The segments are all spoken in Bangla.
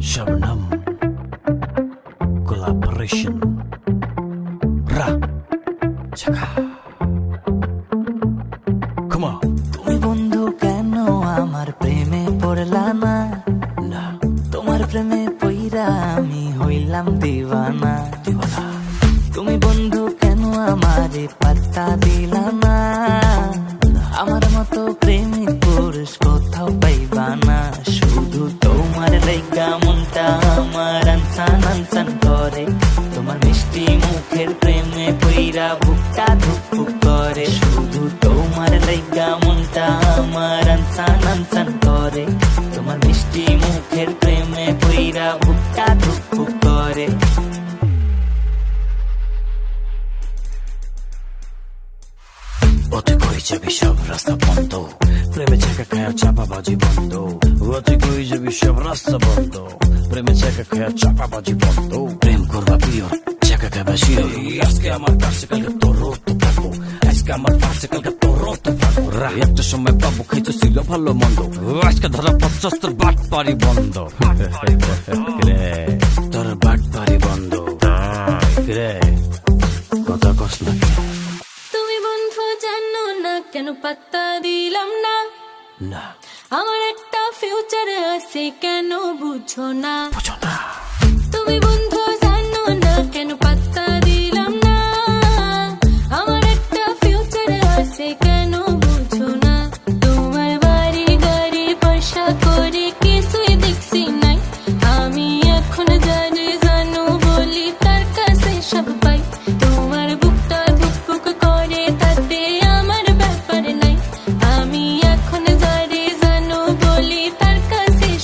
Shabnam. Collaboration. Ra. Chaka. Come on. তুমি বন্ধু কেন আমার প্রেমে পড়লা না? না। তোমার প্রেমে পইরা আমি হইলাম দিওয়ানা। তুমি বন্ধু কেন আমারে পাত্তা দিলা না? করে। তোমার মিষ্টি মুখের প্রেমে পইরা বুকটা ধুকপুক করে। শুধু তোমার লাইগা মনটা আমার আনসান আনসান করে। তোমার মিষ্টি মুখের প্রেমে পইরা বুকটা ধুকপুক করে। ওতে কই যাবি সব রাস্তা বন্ধ। প্রেমে ছাকা খায়া চাপাবাজি বন্ধ। ওতে কই যাবি সব রাস্তা বন্ধ। প্রেমে ছাকা খায়া চাপাবাজি বন্ধ। প্রেম করবা প্রিয় ছাকা খাবা শিও। আজকে আমার পাশে কালকে তোর তো থাকব। আজকে আমার পাশে কালকে তোর তো থাকব। একটা সময় বাবু খাইতো ছিল ভালো মন্দ। আজকে ধরা পঞ্চাশ বাট পারি বন্ধ। তোর বাট পারি বন্ধ রে। পাত্তা দিলাম না। না। আমার একটা ফিউচার আছে কেন বুঝো না? বুঝো না। তুমি বন্ধু জানো না কেন পাত্তা দিলাম না? আমার একটা ফিউচার আছে কেন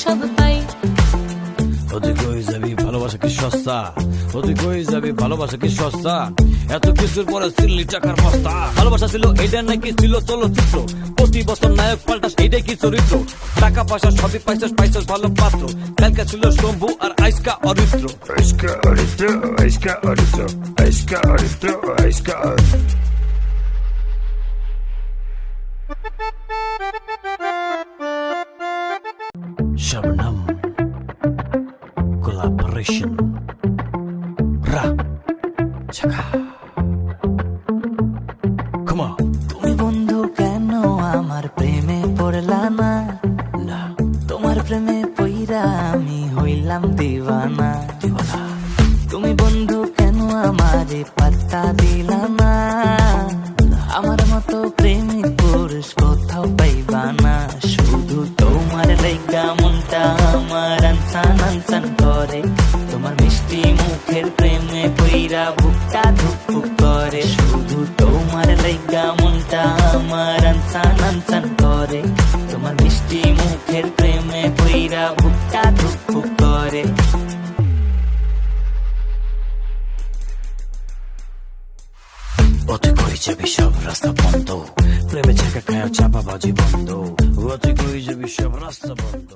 সব পাই। ওতে কই যাবি? ভালোবাসা কি সস্তা? ওতে কই যাবি? ভালোবাসা কি সস্তা? এত কিছুর পরে সিল্লি টাকার বস্তা। ভালোবাসা ছিল এটা নাকি ছিল চলচ্চিত্র? প্রতি বছর নায়ক পাল্টাস এইটাই কি চরিত্র? টাকা পয়সা সবই পাইছস পাইছস ভালো পাত্র। কালকে ছিল শম্ভু আর আইসকা Aritra. Shabnam. Collaboration. Ra. Chaka. Come on. তুমি বন্ধু কেন আমার প্রেমে পড়লা না? না। তোমার প্রেমে পইরা আমি হইলাম দিওয়ানা। দিওয়ানা। তুমি বন্ধু কেন আমারে পাত্তা দিলা না? আমার মতো প্রেমিক পইরা বুকটা ধুকপুক করে। শুধু তোমার লাইগা মনটা আমার আনসান আনসান করে। তোমার মিষ্টি মুখের প্রেমে পইরা বুকটা ধুকপুক করে। ওতে কই যাবি সব রাস্তা বন্ধ। প্রেমে ছাকা খায়া চাপাবাজি বন্ধ। ওতে কই যাবি সব রাস্তা বন্ধ।